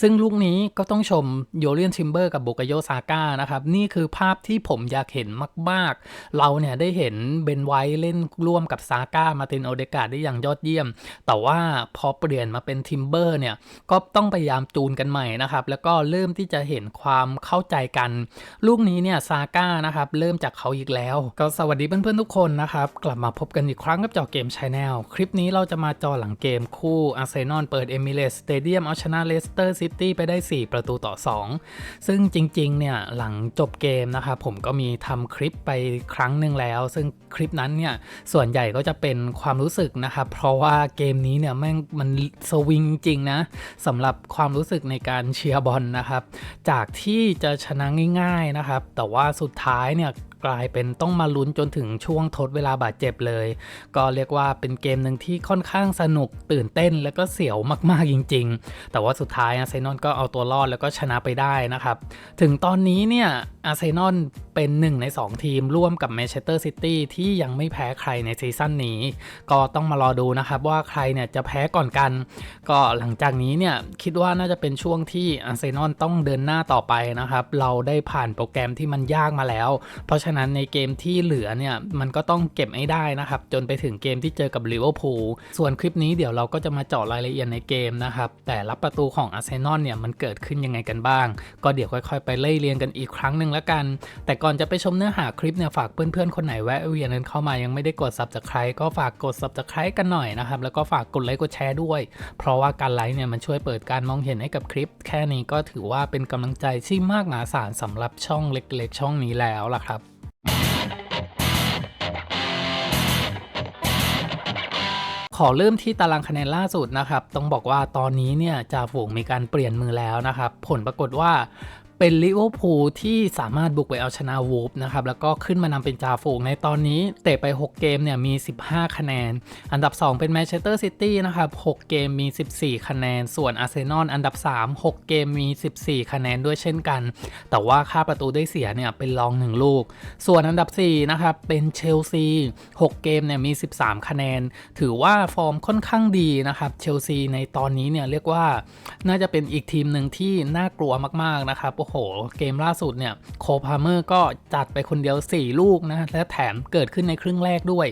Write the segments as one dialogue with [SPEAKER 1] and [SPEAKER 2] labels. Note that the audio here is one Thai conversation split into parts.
[SPEAKER 1] ซึ่งลูกนี้ก็ต้องชมโยเลียนชิมเบอร์กับโบกโยซาก้านะครับ นี่คือภาพที่ผมอยากเห็นมาก ๆ เราเนี่ยได้เห็นเบนไวท์เล่นร่วมกับซาก้ามาตินโอเดกาได้อย่างยอดเยี่ยม แต่ว่าพอเปลี่ยนมาเป็นทิมเบอร์เนี่ย ก็ต้องพยายามจูนกันใหม่นะครับ แล้วก็เริ่มที่จะเห็นความเข้าใจกัน ลูกนี้เนี่ยซาก้านะครับเริ่มจากเขาอีกแล้ว ก็สวัสดีเพื่อนๆทุกคนนะครับกลับมาพบกันอีกครั้งกับจอเกมชาแนลคลิปนี้เราจะมาจอหลังเกมคู่อาร์เซนอลเปิดเอมิเรสสเตเดียมเอาชนะเลสเตอร์ซิตี้ไปได้ 4 ประตูต่อ 2 ซึ่งจริงๆ เนี่ยหลังจบเกมนะครับผมก็มีทำคลิปไปครั้งหนึ่งแล้ว ซึ่งคลิปนั้นเนี่ยส่วนใหญ่ก็จะเป็นความรู้สึกนะครับ เพราะว่าเกมนี้เนี่ยแม่งมันสวิงจริงนะสำหรับความรู้สึกในการเชียร์บอลนะครับ จากที่จะชนะง่าย ๆนะครับ แต่ว่าสุดท้ายเนี่ย กลายเป็นต้องมาลุ้นจนถึงช่วงทดเวลาบาดเจ็บเลย ก็เรียกว่าเป็นเกมหนึ่งที่ค่อนข้างสนุกตื่นเต้นแล้วก็เสียวมากๆจริง ๆ แต่ว่าสุดท้ายอาร์เซนอลก็เอาตัวรอดแล้วก็ชนะไปได้นะครับ ถึงตอนนี้เนี่ยอาร์เซนอลเป็นหนึ่งใน 2 ทีมร่วมกับแมนเชสเตอร์ซิตี้ที่ยังไม่แพ้ใครในซีซั่นนี้ ก็ต้องมารอดูนะครับว่าใครเนี่ยจะแพ้ก่อนกัน ก็หลังจากนี้เนี่ยคิดว่าน่าจะเป็นช่วงที่อาร์เซนอลต้องเดินหน้าต่อไปนะครับ เราได้ผ่านโปรแกรมที่มันยากมาแล้ว เพราะฉะะนั้นในเกมที่เหลือเนี่ยมันก็ต้องเก็บให้ได้นะครับ จนไปถึงเกมที่เจอกับลิเวอร์พูลส่วนคลิปนี้เดี๋ยวเราก็จะมาเจาะรายละเอียดในเกมนะครับ แต่ละประตูของอาร์เซนอลเนี่ยมันเกิดขึ้นยังไงกันบ้าง ก็เดี๋ยวค่อยๆ ไปไล่เรียงกันอีกครั้งหนึ่งล้วกัน แต่ก่อนจะไปชมเนื้อหาคลิปเนี่ยฝากเพื่อนๆคนไหนแวะเวียนกันเข้ามายังไม่ได้กด subscribe ก็ฝากกด subscribe กันหน่อยนะครับแล้วก็ฝากกดไลค์กดแชร์ด้วย เพราะว่าการไลค์เนี่ยมันช่วยเปิดการมองเห็นให้กับคลิป แค่นี้ก็ถือว่าเป็นกำลังใจที่มากมหาศาลสำหรับช่องเล็กๆ ช่องนี้แล้วล่ะครับ ขอเริ่มที่ตารางคะแนนล่าสุดนะครับ ต้องบอกว่าตอนนี้เนี่ยจ่าฝูงมีการเปลี่ยนมือแล้วนะครับ ผลปรากฏว่า เป็นลิเวอร์พูลที่สามารถบุกไปเอาชนะวูฟนะครับ แล้วก็ขึ้นมานำเป็นจ่าฝูงในตอนนี้ เตะไป 6 เกมเนี่ยมี 15 คะแนน อันดับ 2 เป็นแมนเชสเตอร์ซิตี้นะครับ 6 เกมมี 14 คะแนน ส่วนอาร์เซนอลอันดับ 3 6 เกมมี 14 คะแนนด้วยเช่นกัน แต่ว่าค่าประตูได้เสียเนี่ยเป็นรอง 1 ลูก ส่วนอันดับ 4 นะครับ เป็นเชลซี 6 เกมเนี่ยมี 13 คะแนน ถือว่าฟอร์มค่อนข้างดีนะครับ เชลซีในตอนนี้เนี่ยเรียกว่าน่าจะเป็นอีกทีมหนึ่งที่น่ากลัวมากๆนะครับโอ้โห เกมล่าสุดเนี่ยโคพาเมอร์ก็จัดไปคนเดียว 4 ลูกนะ และแถมเกิดขึ้นในครึ่งแรกด้วย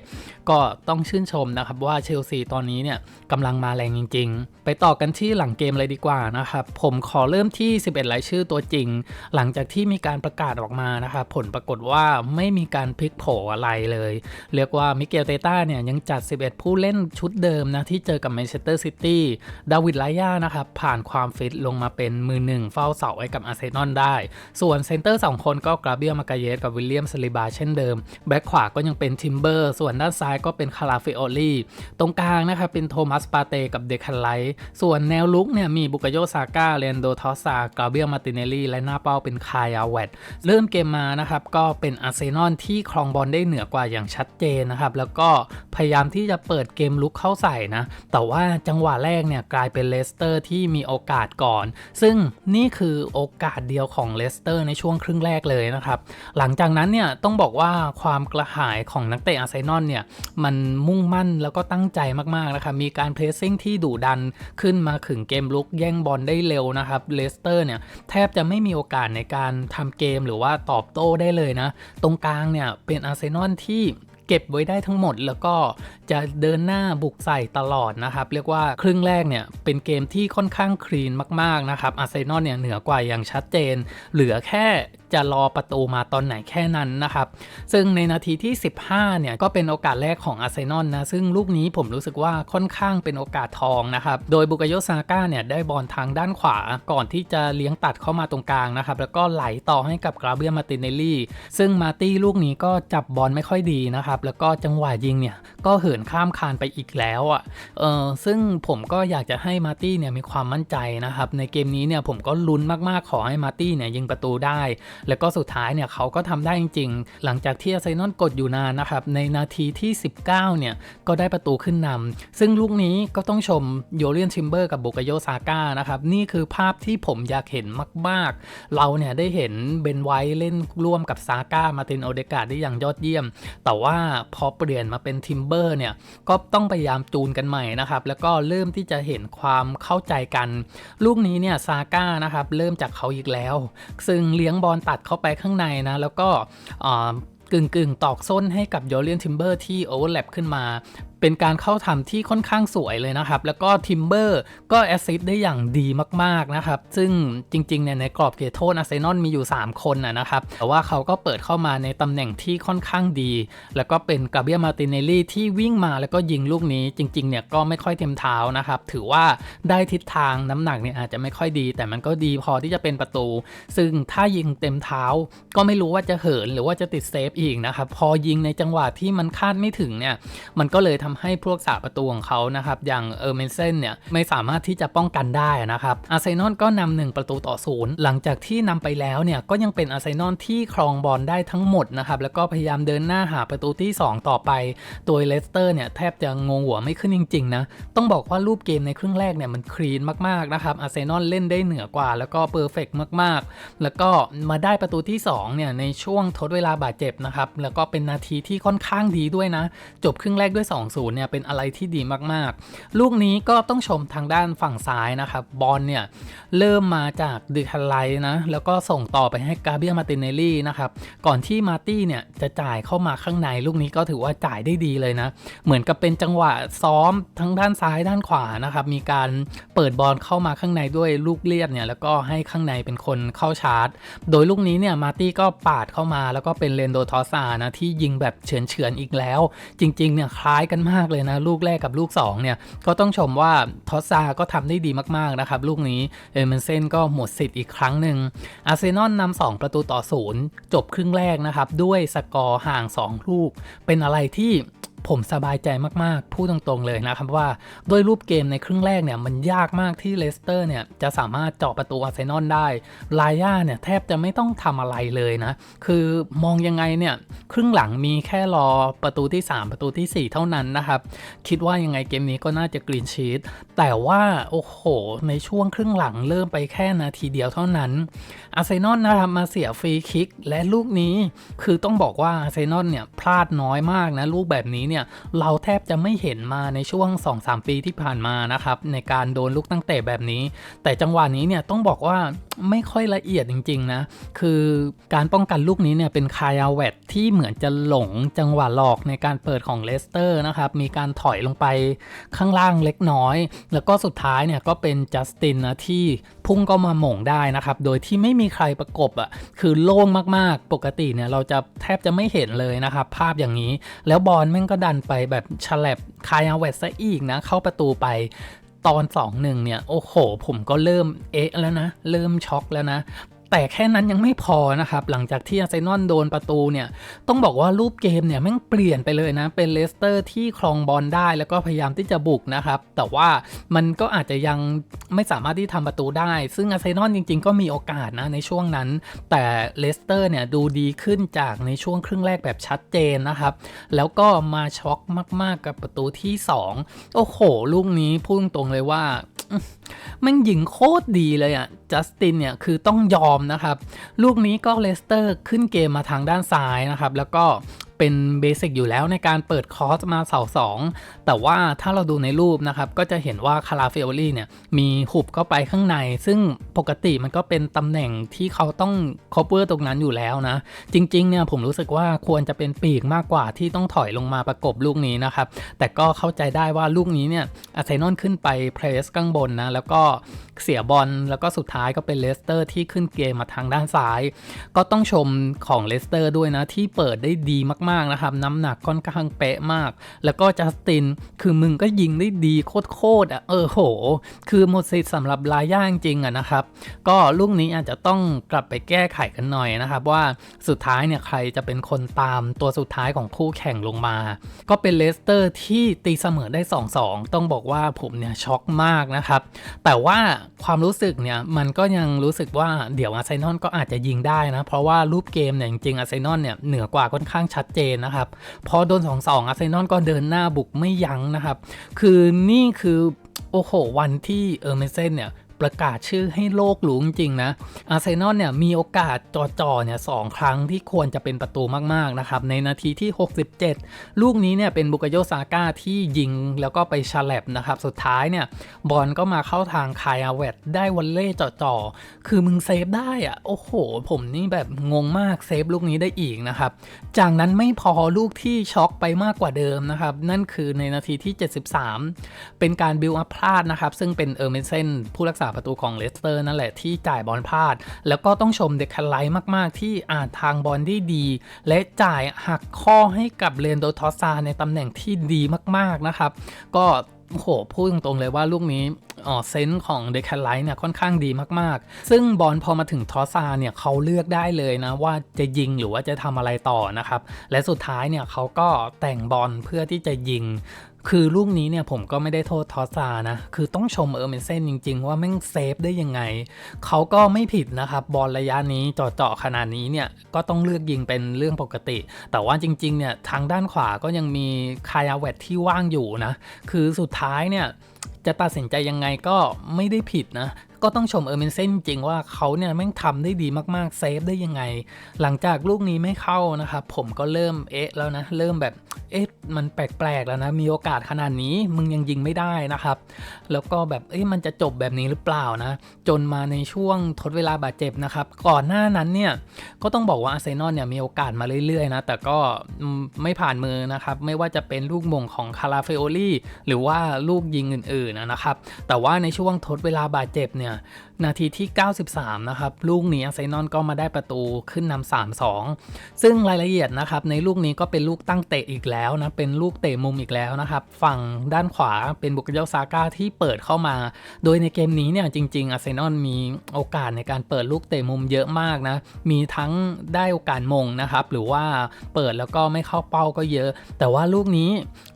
[SPEAKER 1] ก็ต้องชื่นชมนะครับว่าเชลซีตอนนี้เนี่ยกำลังมาแรงจริง ๆ ไปต่อกันที่หลังเกมเลยดีกว่านะครับ ผมขอเริ่มที่ 11 รายชื่อตัวจริง หลังจากที่มีการประกาศออกมานะครับผลปรากฏว่าไม่มีการพลิกโผอะไรเลย เรียกว่ามิเกลเตต้าเนี่ยยังจัด 11 ผู้เล่นชุดเดิมนะที่เจอกับแมนเชสเตอร์ซิตี้ดาวิดไลยานะครับผ่านความฟิตลงมาเป็นมือหนึ่งเฝ้าเสาไว้กับอาร์เซนอลได้ ส่วนเซนเตอร์ 2 คนก็กราเบียมากาเยสกับวิลเลียมสลิบาเช่นเดิม แบ็คขวาก็ยังเป็นทิมเบอร์ ส่วนด้านซ้ายก็เป็นคาราฟิโอลีตรงกลางนะครับเป็นโทมัสปาเตกับเดคันไลส่วนแนวลุกเนี่ยมีบุกโยซาก้าเรนโดทอสซากราเบียมาติเนลลี่และหน้าเป้าเป็นคายาเวตเริ่มเกมมานะครับก็เป็นอาร์เซนอลที่ครองบอลได้เหนือกว่าอย่างชัดเจนนะครับแล้วก็พยายามที่จะเปิดเกมลุกเข้าใส่นะ แต่ว่าจังหวะแรกเนี่ยกลายเป็นเลสเตอร์ที่มีโอกาสก่อน ซึ่งนี่คือโอกาสเดียวของเลสเตอร์ในช่วงครึ่งแรกเลยนะครับ หลังจากนั้นเนี่ยต้องบอกว่าความกระหายของนักเตะอาร์เซนอลเนี่ยมันมุ่งมั่นแล้วก็ตั้งใจมากๆนะครับมีการเพรสซิ่งที่ดุดันขึ้นมาขึงเกมลุกแย่งบอลได้เร็วนะครับเลสเตอร์เนี่ยแทบจะไม่มีโอกาสในการทำเกมหรือว่าตอบโต้ได้เลยนะ ตรงกลางเนี่ยเป็นอาร์เซนอลที่เก็บไว้ได้ทั้งหมดแล้วก็ จะเดินหน้าบุกใส่ตลอดนะครับ เรียกว่าครึ่งแรกเนี่ยเป็นเกมที่ค่อนข้างคลีนมากๆนะครับอาร์เซนอลเนี่ยเหนือกว่าอย่างชัดเจน เหลือแค่จะรอประตูมาตอนไหนแค่นั้นนะครับ ซึ่งในนาทีที่ 15 เนี่ยก็เป็นโอกาสแรกของอาร์เซนอลนะ ซึ่งลูกนี้ผมรู้สึกว่าค่อนข้างเป็นโอกาสทองนะครับ โดยบุกโยซาก้าเนี่ยได้บอลทางด้านขวา ก่อนที่จะเลี้ยงตัดเข้ามาตรงกลางนะครับ แล้วก็ไหลต่อให้กับกราเบียมาตินเนลลี่ ซึ่งมาตี้ลูกนี้ก็จับบอลไม่ค่อยดีนะครับ แล้วก็จังหวะยิงเนี่ยก็เหินข้ามคานไปอีกแล้วอะเออซึ่งผมก็อยากจะให้มาตี้เนี่ยมีความมั่นใจนะครับในเกมนี้เนี่ยผมก็ลุ้นมากๆขอให้มาตี้เนี่ยยิงประตูได้ แล้วก็สุดท้ายเนี่ยเขาก็ทำได้จริง ๆ หลังจากที่อาร์เซนอลกดอยู่นานนะครับในนาทีที่ 19 เนี่ยก็ได้ประตูขึ้นนำซึ่งลูกนี้ก็ต้องชมโยเลียนชิมเบอร์กับโบกโยซาก้านะครับนี่คือภาพที่ผมอยากเห็นมาก ๆ เราเนี่ยได้เห็นเบนไวท์เล่นร่วมกับซาก้ามาตินโอเดกาได้อย่างยอดเยี่ยม แต่ว่าพอเปลี่ยนมาเป็นทิมเบอร์เนี่ยเนี่ยก็ต้องพยายามจูนกันใหม่นะครับแล้วก็เริ่มที่จะเห็นความเข้าใจกัน ลูกนี้เนี่ยซาก้านะครับเริ่มจากเขาอีกแล้ว ซึ่งเลี้ยงบอลตัดเข้าไปข้างในนะแล้วก็กึ่งกึ่งๆตอกส้นให้กับโยเลียนทิมเบอร์ที่โอเวอร์แลปขึ้นมา เป็นการเข้าทำที่ค่อนข้างสวยเลยนะครับ แล้วก็ทิมเบอร์ก็แอสซิสได้อย่างดีมากๆนะครับ ซึ่งจริงๆเนี่ยในกรอบเขตโทษอาร์เซนอลมีอยู่ 3 คนนะครับ แต่ว่าเขาก็เปิดเข้ามาในตำแหน่งที่ค่อนข้างดี แล้วก็เป็นกาเบียมาตินเนลลี่ที่วิ่งมาแล้วก็ยิงลูกนี้จริงๆเนี่ยก็ไม่ค่อยเต็มเท้านะครับ ถือว่าได้ทิศทางน้ำหนักเนี่ยอาจจะไม่ค่อยดี แต่มันก็ดีพอที่จะเป็นประตู ซึ่งถ้ายิงเต็มเท้า ก็ไม่รู้ว่าจะเหินหรือว่าจะติดเซฟอีกนะครับ พอยิงในจังหวะที่มันคาดไม่ถึงเนี่ย มันก็เลยทำให้พวกสาประตูของเขานะครับอย่างเออร์เมนเซนเนี่ยไม่สามารถที่จะป้องกันได้นะครับอาร์เซนอลก็นำหนึ่งประตูต่อศูนย์หลังจากที่นำไปแล้วเนี่ยก็ยังเป็นอาร์เซนอลที่ครองบอลได้ทั้งหมดนะครับแล้วก็พยายามเดินหน้าหาประตูที่ 2 ต่อไปโดยเลสเตอร์เนี่ยแทบจะงงหัวไม่ขึ้นจริงๆนะต้องบอกว่ารูปเกมในครึ่งแรกเนี่ยมันคลีนมากๆนะครับอาร์เซนอลเล่นได้เหนือกว่า แล้วก็เพอร์เฟกมากๆ แล้วก็มาได้ประตูที่2เนี่ยในช่วงทดเวลาบาดเจ็บนะครับแล้วก็เป็นนาทีที่ค่อนข้างดีด้วยนะ จบครึ่งแรกด้วย0เนี่ยเป็นอะไรที่ดีมากๆ ลูกนี้ก็ต้องชมทางด้านฝั่งซ้ายนะครับบอลเนี่ยเริ่มมาจากดิคันไลนะแล้วก็ส่งต่อไปให้กาเบียมาตินเนลลี่นะครับก่อนที่มาร์ตี้เนี่ยจะจ่ายเข้ามาข้างในลูกนี้ก็ถือว่าจ่ายได้ดีเลยนะ เหมือนกับเป็นจังหวะซ้อมทั้งด้านซ้ายด้านขวานะครับมีการเปิดบอลเข้ามาข้างในด้วยลูกเลียดเนี่ยแล้วก็ให้ข้างในเป็นคนเข้าชาร์จ โดยลูกนี้เนี่ยมาร์ตี้ก็ปาดเข้ามาแล้วก็เป็นเลนโดทอสซานะที่ยิงแบบเฉือนเฉือนๆอีกแล้ว จริงๆเนี่ยคล้ายกันมากเลยนะ ลูกแรกกับลูก 2 เนี่ย ก็ต้องชมว่าทอสซาก็ทำได้ดีมากๆนะครับ ลูกนี้เอเมนเซนก็หมดสิทธิ์อีกครั้งหนึ่งอาร์เซนอลนำ2ประตูต่อศูนย์จบครึ่งแรกนะครับ ด้วยสกอร์ห่าง 2 ลูก เป็นอะไรที่ ผมสบายใจมากๆ พูดตรงๆเลยนะครับว่าด้วยรูปเกมในครึ่งแรกเนี่ยมันยากมากที่เลสเตอร์เนี่ยจะสามารถเจาะประตูอาร์เซนอลได้ลาย่าเนี่ยแทบจะไม่ต้องทำอะไรเลยนะ คือมองยังไงเนี่ยครึ่งหลังมีแค่รอประตูที่ 3 ประตูทีสี่ 4 เท่านั้นนะครับ คิดว่ายังไงเกมนี้ก็น่าจะกรีนชีตแต่ว่าโอ้โห ในช่วงครึ่งหลังเริ่มไปแค่นาทีเดียวเท่านั้น อาร์เซนอลนะครับมาเสียฟรีคิกและลูกนี้ คือต้องบอกว่าอาร์เซนอลเนี่ยพลาดน้อยมากนะลูกแบบนี้เนี่ยเราแทบจะไม่เห็นมาในช่วง 2-3 ปีที่ผ่านมานะครับในการโดนลูกตั้งเตะแบบนี้ แต่จังหวะนี้เนี่ยต้องบอกว่า ไม่ค่อยละเอียดจริง ๆ นะ คือการป้องกันลูกนี้เนี่ยเป็นคายาเวตที่เหมือนจะหลงจังหวะหลอกในการเปิดของเลสเตอร์นะครับ มีการถอยลงไปข้างล่างเล็กน้อย แล้วก็สุดท้ายเนี่ยก็เป็นจัสตินนะที่พุ่งก็มาหม่งได้นะครับ โดยที่ไม่มีใครประกบอะ่ะคือโล่งมากๆ ปกติเนี่ยเราจะแทบจะไม่เห็นเลยนะครับภาพอย่างนี้ แล้วบอลแม่งก็ดันไปแบบฉลับคายาเวตซะอีกนะเข้าประตูไป ตอน2อหนึ่งเนี่ย โอ้โห ผมก็เริ่มเอ๊ะแล้วนะ เริ่มช็อกแล้วนะ แต่แค่นั้นยังไม่พอนะครับ หลังจากที่อาร์เซนอลโดนประตูเนี่ย ต้องบอกว่ารูปเกมเนี่ยแม่งเปลี่ยนไปเลยนะ เป็นเลสเตอร์ที่ครองบอลได้แล้วก็พยายามที่จะบุกนะครับ แต่ว่ามันก็อาจจะยังไม่สามารถที่ทำประตูได้ ซึ่งอาร์เซนอลจริง ๆ ก็มีโอกาสนะในช่วงนั้น แต่เลสเตอร์เนี่ยดูดีขึ้นจากในช่วงครึ่งแรกแบบชัดเจนนะครับ แล้วก็มาช็อกมาก ๆ กับประตูที่ 2 โอ้โห ลูกนี้พูดตรงเลยว่า มันยิงโคตรดีเลยอะ่ะ จัสตินเนี่ยคือต้องยอมนะครับ ลูกนี้ก็เลสเตอร์ขึ้นเกมมาทางด้านซ้ายนะครับ แล้วก็ เป็นเบสิกอยู่แล้วในการเปิดคอร์สมาเสาสองแต่ว่าถ้าเราดูในรูปนะครับ ก็จะเห็นว่าคาราเฟโอลี่เนี่ยมีหุบเข้าไปข้างใน ซึ่งปกติมันก็เป็นตำแหน่งที่เขาต้องคอเวอร์ตรงนั้นอยู่แล้วนะ จริงๆเนี่ยผมรู้สึกว่าควรจะเป็นปีกมากกว่าที่ต้องถอยลงมาประกบลูกนี้นะครับ แต่ก็เข้าใจได้ว่าลูกนี้เนี่ยอาร์เซนอลขึ้นไปเพรสข้างบนนะแล้วก็เสียบอลแล้วก็สุดท้ายก็เป็นเลสเตอร์ที่ขึ้นเกมมาทางด้านซ้าย ก็ต้องชมของเลสเตอร์ด้วยนะที่เปิดได้ดีมากๆนะครับ น้ำหนักค่อนข้างเป๊ะมาก แล้วก็จัสตินคือมึงก็ยิงได้ดีโคตรๆอะเออโห คือหมดสิทธิ์สำหรับลาย่าจริงอะนะครับ ก็ลูกนี้อาจจะต้องกลับไปแก้ไขกันหน่อยนะครับ ว่าสุดท้ายเนี่ยใครจะเป็นคนตามตัวสุดท้ายของคู่แข่งลงมา ก็เป็นเลสเตอร์ที่ตีเสมอได้ 2-2 ต้องบอกว่าผมเนี่ยช็อกมากนะครับ แต่ว่าความรู้สึกเนี่ยมันก็ยังรู้สึกว่าเดี๋ยวอาร์เซนอลก็อาจจะยิงได้นะ เพราะว่ารูปเกมเนี่ยจริงๆอาร์เซนอลเนี่ยเหนือกว่าค่อนข้างชัดเจนนะครับพอโดน 2-2อาร์เซนอลก็เดินหน้าบุกไม่ยั้งนะครับ คือนี่คือโอ้โหวันที่เออร์เมเซนเนี่ย ประกาศชื่อให้โลกรู้จริงๆนะอาร์เซนอลเนี่ยมีโอกาสจ่อๆเนี่ยสองครั้งที่ควรจะเป็นประตูมากๆนะครับในนาทีที่ 67 ลูกนี้เนี่ยเป็นบุกโยซาก้าที่ยิงแล้วก็ไปฉลับนะครับสุดท้ายเนี่ยบอลก็มาเข้าทางคายอาเวตได้วอลเล่จ่อๆคือมึงเซฟได้อะโอ้โห ผมนี่แบบงงมากเซฟลูกนี้ได้อีกนะครับจากนั้นไม่พอลูกที่ช็อกไปมากกว่าเดิมนะครับนั่นคือในนาทีที่ 73 เป็นการบิลอัพพลาดนะครับซึ่งเป็นเออร์เมเซนผู้รักษาประตูของเลสเตอร์นั่นแหละที่จ่ายบอลพลาด แล้วก็ต้องชมเด็กคันไลท์มากๆ ที่อ่านทางบอลได้ดี และจ่ายหักข้อให้กับเลนโดทอสซาในตำแหน่งที่ดีมากๆนะครับ ก็โหพูดตรงๆเลยว่าลูกนี้อ๋อเซนส์ของเดคแคไลท์เนี่ยค่อนข้างดีมากๆ ซึ่งบอลพอมาถึงทอซาเนี่ยเขาเลือกได้เลยนะ ว่าจะยิงหรือว่าจะทำอะไรต่อนะครับ และสุดท้ายเนี่ยเขาก็แต่งบอลเพื่อที่จะยิง คือลูกนี้เนี่ยผมก็ไม่ได้โทษทอสซานะ คือต้องชมเออร์เมนเซนจริง ๆ ว่าแม่งเซฟได้ยังไง เขาก็ไม่ผิดนะครับ บอลระยะนี้เจาะๆขนาดนี้เนี่ยก็ต้องเลือกยิงเป็นเรื่องปกติ แต่ว่าจริงๆเนี่ยทางด้านขวาก็ยังมีคายาเวตที่ว่างอยู่นะ คือสุดท้ายเนี่ยจะตัดสินใจยังไงก็ไม่ได้ผิดนะ ก็ต้องชมเออร์เมนเซนจริงว่าเขาเนี่ยแม่งทำได้ดีมากๆ เซฟได้ยังไง หลังจากลูกนี้ไม่เข้านะครับ ผมก็เริ่มเอ๊ะแล้วนะ เริ่มแบบเอ๊ะ มันแปลกๆแล้วนะ มีโอกาสขนาดนี้มึงยังยิงไม่ได้นะครับ แล้วก็แบบเอ๊ะมันจะจบแบบนี้หรือเปล่านะ จนมาในช่วงทดเวลาบาดเจ็บนะครับ ก่อนหน้านั้นเนี่ยก็ต้องบอกว่าอาร์เซนอลเนี่ยมีโอกาสมาเรื่อยๆนะ แต่ก็ไม่ผ่านมือนะครับ ไม่ว่าจะเป็นลูกมงของคาราเฟโอลี่หรือว่าลูกยิงอื่นๆนะครับ แต่ว่าในช่วงทดเวลาบาดเจ็บเนี่ยนาทีที่ 93 นะครับ ลูกนี้อาร์เซนอลก็มาได้ประตูขึ้นนำ3-2 ซึ่งรายละเอียดนะครับ ในลูกนี้ก็เป็นลูกตั้งเตะอีกแล้วนะ เป็นลูกเตะมุมอีกแล้วนะครับ ฝั่งด้านขวาเป็นบุกโยซาก้าที่เปิดเข้ามา โดยในเกมนี้เนี่ยจริงๆอาร์เซนอลมีโอกาสในการเปิดลูกเตะมุมเยอะมากนะ มีทั้งได้โอกาสมงนะครับ หรือว่าเปิดแล้วก็ไม่เข้าเป้าก็เยอะ แต่ว่าลูกนี้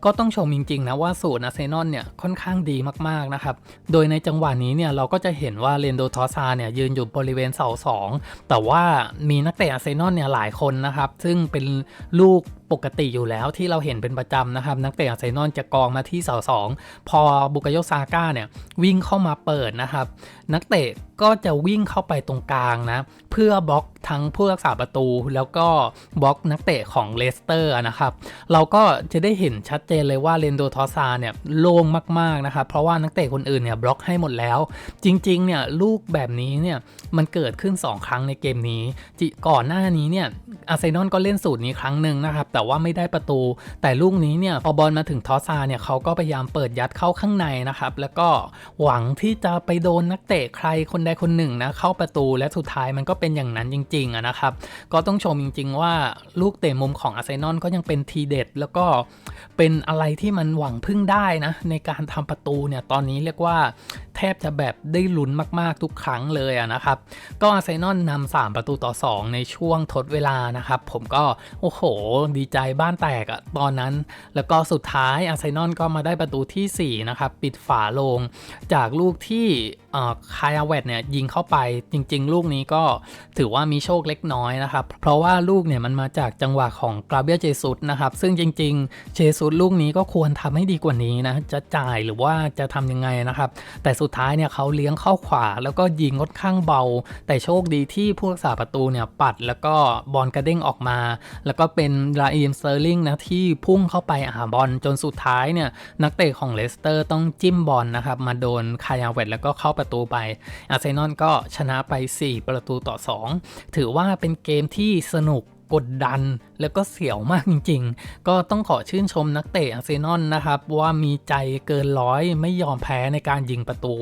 [SPEAKER 1] ก็ต้องชมจริงๆนะว่าสูตรอาร์เซนอลเนี่ยค่อนข้างดีมากๆนะครับ โดยในจังหวะนี้เนี่ยเราก็จะเห็นว่าเนโดทอซาเนี่ยยืนอยู่บริเวณเสาสองแต่ว่ามีนักเตะอาร์เซนอลเนี่ยหลายคนนะครับ ซึ่งเป็นลูก ปกติอยู่แล้วที่เราเห็นเป็นประจำนะครับ นักเตะอาร์เซนอลจะกองมาที่เสาสองพอบุกโยซาก้าเนี่ยวิ่งเข้ามาเปิดนะครับ นักเตะก็จะวิ่งเข้าไปตรงกลางนะ เพื่อบล็อกทั้งผู้รักษาประตู แล้วก็บล็อกนักเตะของเลสเตอร์นะครับ เราก็จะได้เห็นชัดเจนเลยว่าเรนโดทอซาเนี่ยโล่งมากๆนะครับ เพราะว่านักเตะคนอื่นเนี่ยบล็อกให้หมดแล้ว จริงๆเนี่ยลูกแบบนี้เนี่ยมันเกิดขึ้น 2 ครั้งในเกมนี้ก่อนหน้านี้เนี่ยอาร์เซนอลก็เล่นสูตรนี้ครั้งหนึ่งนะครับแต่แต่ว่าไม่ได้ประตู แต่ลูกนี้เนี่ยพอบอลมาถึงทอซาเนี่ยเขาก็พยายามเปิดยัดเข้าข้างในนะครับแล้วก็หวังที่จะไปโดนนักเตะใครคนใดคนหนึ่งนะเข้าประตูและสุดท้ายมันก็เป็นอย่างนั้นจริงๆนะครับก็ต้องชมจริง ๆ ว่าลูกเตะมุมของอาร์เซนอลก็ยังเป็นทีเด็ด แล้วก็เป็นอะไรที่มันหวังพึ่งได้นะในการทำประตูเนี่ยตอนนี้เรียกว่า แทบจะแบบได้ลุ้นมากๆทุกครั้งเลยนะครับ ก็อาร์เซนอลนำ3ประตูต่อ 2 ในช่วงทดเวลานะครับ ผมก็โอ้โห ดีใจบ้านแตกอะตอนนั้น แล้วก็สุดท้ายอาร์เซนอลก็มาได้ประตูทีสี่4 นะครับ ปิดฝาลงจากลูกที่คายาเวตเนี่ยยิงเข้าไปจริง ๆ ลูกนี้ก็ถือว่ามีโชคเล็กน้อยนะครับ เพราะว่าลูกเนี่ยมันมาจากจังหวะของกราเบียเจซุสนะครับ ซึ่งจริง ๆ เจซุสลูกนี้ก็ควรทำให้ดีกว่านี้นะ จะจ่ายหรือว่าจะทำยังไงนะครับ แต่สุดท้ายเนี่ยเขาเลี้ยงเข้าขวา แล้วก็ยิงค่อนข้างเบา แต่โชคดีที่ผู้รักษาประตูเนี่ยปัด แล้วก็บอลกระเด้งออกมา แล้วก็เป็นราอิมเซอร์ลิงนะที่พุ่งเข้าไปหาบอลจนสุดท้ายเนี่ยนักเตะของเลสเตอร์ต้องจิ้มบอลนะครับมาโดนคายาเวตแล้วก็เข้าประตูไป อาร์เซนอลก็ชนะไป 4 ประตูต่อ 2 ถือว่าเป็นเกมที่สนุกกดดันแล้วก็เสียวมากจริง ๆ ก็ต้องขอชื่นชมนักเตะอาร์เซนอลนะครับ ว่ามีใจเกินร้อยไม่ยอมแพ้ในการยิงประตู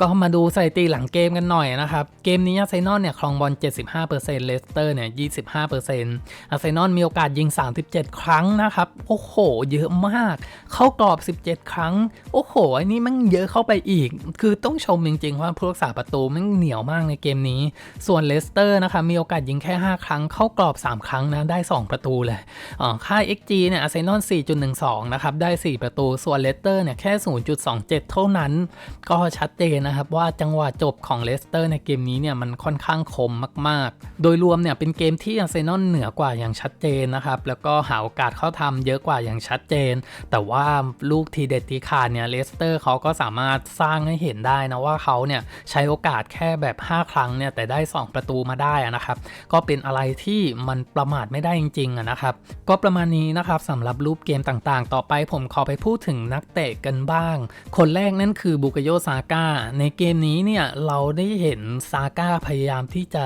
[SPEAKER 1] ก็มาดูสถิติหลังเกมกันหน่อยนะครับ เกมนี้อาร์เซนอลเนี่ยครองบอล 75%เลสเตอร์เนี่ย 25%อาร์เซนอลมีโอกาสยิง 37 ครั้งนะครับ โอ้โห เยอะมาก เข้ากรอบ 17 ครั้ง โอ้โห อันนี้มันเยอะเข้าไปอีก คือต้องชมจริงๆ ว่าผู้รักษาประตูมันเหนียวมากในเกมนี้ ส่วนเลสเตอร์นะคะมีโอกาสยิงแค่ 5 ครั้ง เข้ากรอบ 3 ครั้งนะ ได้ 2 ประตูเลยอ๋อค่า XG เนี่ยอาร์เซนอล 4.12 นะครับ ได้ 4 ประตู ส่วนเลสเตอร์เนี่ยแค่ 0.27 เท่านั้น ก็ชัดเจนนะครับว่าจังหวะจบของเลสเตอร์ในเกมนี้เนี่ยมันค่อนข้างคมมาก ๆ โดยรวมเนี่ยเป็นเกมที่อาร์เซนอลเหนือกว่าอย่างชัดเจนนะครับ แล้วก็หาโอกาสเข้าทำเยอะกว่าอย่างชัดเจน แต่ว่าลูกทีเด็ดทีขาดเนี่ยเลสเตอร์เขาก็สามารถสร้างให้เห็นได้นะว่าเขาเนี่ยใช้โอกาสแค่แบบ 5 ครั้งเนี่ยแต่ได้ 2 ประตูมาได้นะครับ ก็เป็นอะไรที่มันประมาทไม่ได้จริงๆนะครับ ก็ประมาณนี้นะครับสำหรับรูปเกมต่างๆ ต่อไปผมขอไปพูดถึงนักเตะกันบ้าง คนแรกนั่นคือบุกโยซาก้าในเกมนี้เนี่ยเราได้เห็นซาก้าพยายามที่จะ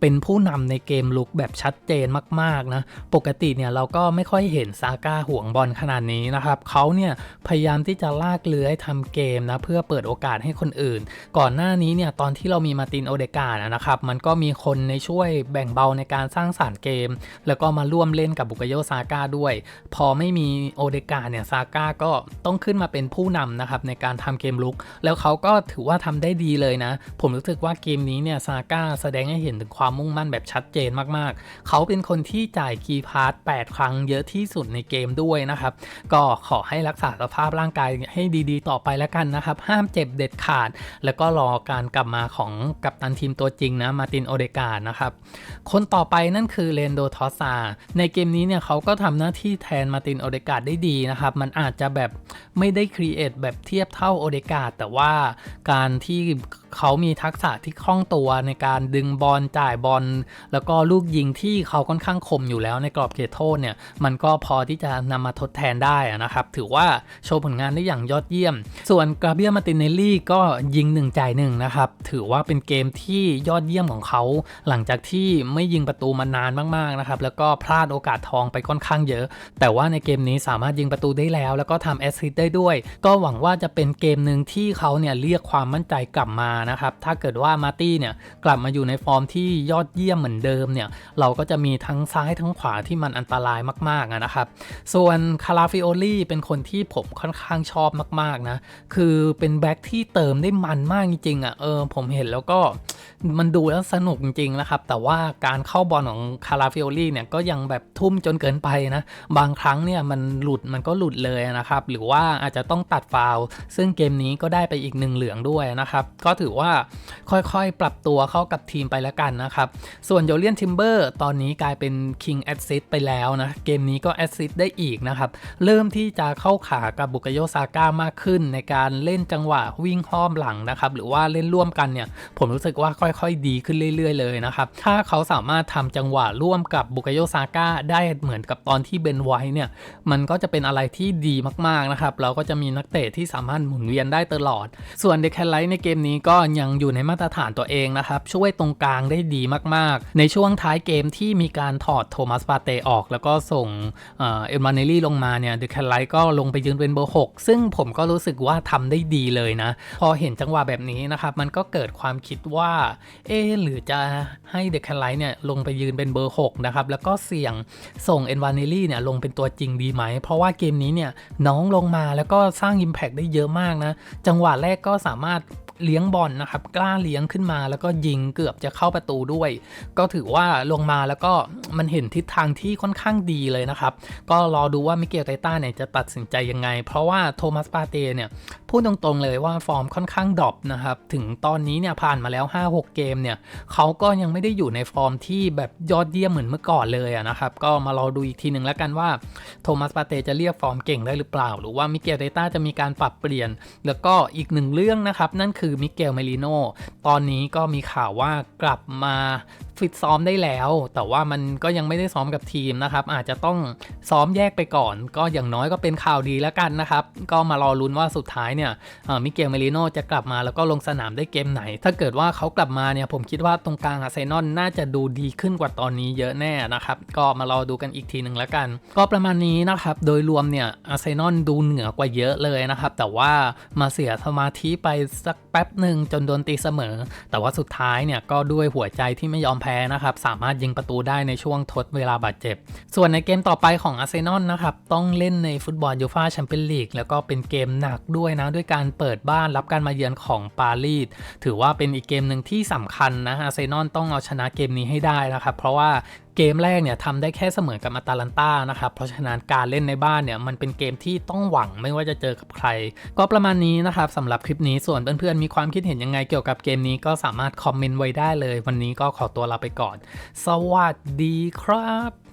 [SPEAKER 1] เป็นผู้นำในเกมลุกแบบชัดเจนมากๆนะปกติเนี่ยเราก็ไม่ค่อยเห็นซาก้าห่วงบอลขนาดนี้นะครับเขาเนี่ยพยายามที่จะลากเลื้อยทำเกมนะเพื่อเปิดโอกาสให้คนอื่น ก่อนหน้านี้เนี่ยตอนที่เรามีมาตินโอเดกาดนะครับมันก็มีคนในช่วยแบ่งเบาในการสร้างสารรค์เกม แล้วก็มาร่วมเล่นกับบุกโยซาก้าด้วย พอไม่มีโอเดกาเนี่ยซาก้าก็ต้องขึ้นมาเป็นผู้นำนะครับในการทำเกมลุก แล้วเขาก็ถือว่าว่าทำได้ดีเลยนะ ผมรู้สึกว่าเกมนี้เนี่ยซาก้าแสดงให้เห็นถึงความมุ่งมั่นแบบชัดเจนมากๆ เขาเป็นคนที่จ่ายคีย์พาร์ต8ครั้งเยอะที่สุดในเกมด้วยนะครับ ก็ขอให้รักษาสภาพร่างกายให้ดีๆ ต่อไปแล้วกันนะครับ ห้ามเจ็บเด็ดขาด แล้วก็รอการกลับมาของกัปตันทีมตัวจริงนะมาตินโอเดกานะครับ คนต่อไปนั่นคือเรนโดทอสซาในเกมนี้เนี่ยเขาก็ทำหน้าที่แทนมาตินโอเดกาได้ดีนะครับ มันอาจจะแบบไม่ได้ครีเอทแบบเทียบเท่าโอเดกาแต่ว่าการที่ เขามีทักษะที่คล่องตัวในการดึงบอลจ่ายบอลแล้วก็ลูกยิงที่เขาค่อนข้างคมอยู่แล้วในกรอบเขตโทษเนี่ยมันก็พอที่จะนำมาทดแทนได้นะครับ ถือว่าโชว์ผลงานได้อย่างยอดเยี่ยม ส่วนกราเบียมาตินเนลลี่ก็ยิงหนึ่งจ่ายหนึ่งนะครับถือว่าเป็นเกมที่ยอดเยี่ยมของเขาหลังจากที่ไม่ยิงประตูมานานมากๆนะครับแล้วก็พลาดโอกาสทองไปค่อนข้างเยอะ แต่ว่าในเกมนี้สามารถยิงประตูได้แล้ว แล้วก็ทำแอสซิสต์ได้ด้วย ก็หวังว่าจะเป็นเกมหนึ่งที่เขาเนี่ยเรียกความมั่นใจกลับมานะครับ ถ้าเกิดว่ามาร์ตี้เนี่ยกลับมาอยู่ในฟอร์มที่ยอดเยี่ยมเหมือนเดิมเนี่ยเราก็จะมีทั้งซ้ายทั้งขวาที่มันอันตรายมากๆนะครับ ส่วนคาราฟิโอลี่เป็นคนที่ผมค่อนข้างชอบมากๆนะ คือเป็นแบ็คที่เติมได้มันมากจริงๆอะเออผมเห็นแล้วก็มันดูแล้วสนุกจริงๆนะครับ แต่ว่าการเข้าบอลของคาราฟิโอลี่เนี่ยก็ยังแบบทุ่มจนเกินไปนะ บางครั้งเนี่ยมันหลุดมันก็หลุดเลยนะครับ หรือว่าอาจจะต้องตัดฟาวซึ่งเกมนี้ก็ได้ไปอีกหนึ่งเหลืองด้วยนะครับ ก็ถือว่าค่อยๆ ปรับตัวเข้ากับทีมไปแล้วกันนะครับ ส่วนโยเลียนทิมเบอร์ตอนนี้กลายเป็น King Assist ไปแล้วนะ เกมนี้ก็ Assist ได้อีกนะครับ เริ่มที่จะเข้าขากับบุกโยซาก้ามากขึ้นในการเล่นจังหวะวิ่งห้อมหลังนะครับ หรือว่าเล่นร่วมกันเนี่ย ผมรู้สึกว่าค่อยๆ ดีขึ้นเรื่อยๆ เลยนะครับ ถ้าเขาสามารถทำจังหวะร่วมกับบุกโยซาก้าได้เหมือนกับตอนที่เบนไว้เนี่ย มันก็จะเป็นอะไรที่ดีมากๆนะครับ เราก็จะมีนักเตะที่สามารถหมุนเวียนได้ตลอด ส่วนเดคแคนไลท์ในเกมนี้ก็ยังอยู่ในมาตรฐานตัวเองนะครับ ช่วยตรงกลางได้ดีมากๆ ในช่วงท้ายเกมที่มีการถอดโทมัสปาเตออก แล้วก็ส่งเอ็มมาเนลี่ลงมาเนี่ยเดคแคนไลท์ก็ลงไปยืนเป็นเบอร์6ซึ่งผมก็รู้สึกว่าทำได้ดีเลยนะ พอเห็นจังหวะแบบนี้นะครับ มันก็เกิดความคิดว่าเออหรือจะให้เดคแคนไลท์เนี่ยลงไปยืนเป็นเบอร์6นะครับแล้วก็เสี่ยงส่งเอ็นวาเนลลี่เนี่ยลงเป็นตัวจริงดีไหม เพราะว่าเกมนี้เนี่ยน้องลงมาแล้วก็สร้าง Impact ได้เยอะมากนะ จังหวะแรกก็สามารถ เลี้ยงบอลนะครับ กล้าเลี้ยงขึ้นมาแล้วก็ยิงเกือบจะเข้าประตูด้วย ก็ถือว่าลงมาแล้วก็มันเห็นทิศทางที่ค่อนข้างดีเลยนะครับ ก็รอดูว่ามิเกลไตต้าเนี่ยจะตัดสินใจยังไง เพราะว่าโทมัสปาเตเนี่ย พูดตรงๆเลยว่าฟอร์มค่อนข้างดรอปนะครับ ถึงตอนนี้เนี่ยผ่านมาแล้ว 5-6 เกมเนี่ยเขาก็ยังไม่ได้อยู่ในฟอร์มที่แบบยอดเยี่ยมเหมือนเมื่อก่อนเลยนะครับ ก็มารอดูอีกทีหนึ่งแล้วกันว่าโทมัสปาเตจะเรียกฟอร์มเก่งได้หรือเปล่า หรือว่ามิเกลไตต้าจะมีการปรับเปลี่ยน แล้วก็อีกหนึ่งเรื่องนะครับ นั่นคือมิเกลเมลิโนตอนนี้ก็มีข่าวว่ากลับมา ฟิตซ้อมได้แล้ว แต่ว่ามันก็ยังไม่ได้ซ้อมกับทีมนะครับ อาจจะต้องซ้อมแยกไปก่อน ก็อย่างน้อยก็เป็นข่าวดีแล้วกันนะครับ ก็มารอลุ้นว่าสุดท้ายเนี่ยมิเกลเมลิโนจะกลับมาแล้วก็ลงสนามได้เกมไหน ถ้าเกิดว่าเขากลับมาเนี่ยผมคิดว่าตรงกลางอาร์เซนอลน่าจะดูดีขึ้นกว่าตอนนี้เยอะแน่นะครับ ก็มารอดูกันอีกทีหนึ่งแล้วกัน ก็ประมาณนี้นะครับ โดยรวมเนี่ยอาร์เซนอลดูเหนือกว่าเยอะเลยนะครับ แต่ว่ามาเสียสมาธิไปสักแป๊บหนึ่งจนโดนตีเสมอ แต่ว่าสุดท้ายเนี่ยก็ด้วยหัวใจที่ไม่ยอมแพ้นะครับสามารถยิงประตูได้ในช่วงทดเวลาบาดเจ็บ ส่วนในเกมต่อไปของอาร์เซนอลนะครับต้องเล่นในฟุตบอลยูฟ่าแชมเปี้ยนลีกแล้วก็เป็นเกมหนักด้วยนะ ด้วยการเปิดบ้านรับการมาเยือนของปารีสถือว่าเป็นอีกเกมหนึ่งที่สำคัญนะอาร์เซนอลต้องเอาชนะเกมนี้ให้ได้นะครับเพราะว่า เกมแรกเนี่ยทำได้แค่เสมอกับอาตาลันตานะครับเพราะฉะนั้นการเล่นในบ้านเนี่ยมันเป็นเกมที่ต้องหวังไม่ว่าจะเจอกับใคร ก็ประมาณนี้นะครับสำหรับคลิปนี้ส่วนเพื่อนๆมีความคิดเห็นยังไงเกี่ยวกับเกมนี้ก็สามารถคอมเมนต์ไว้ได้เลย วันนี้ก็ขอตัวลาไปก่อน สวัสดีครับ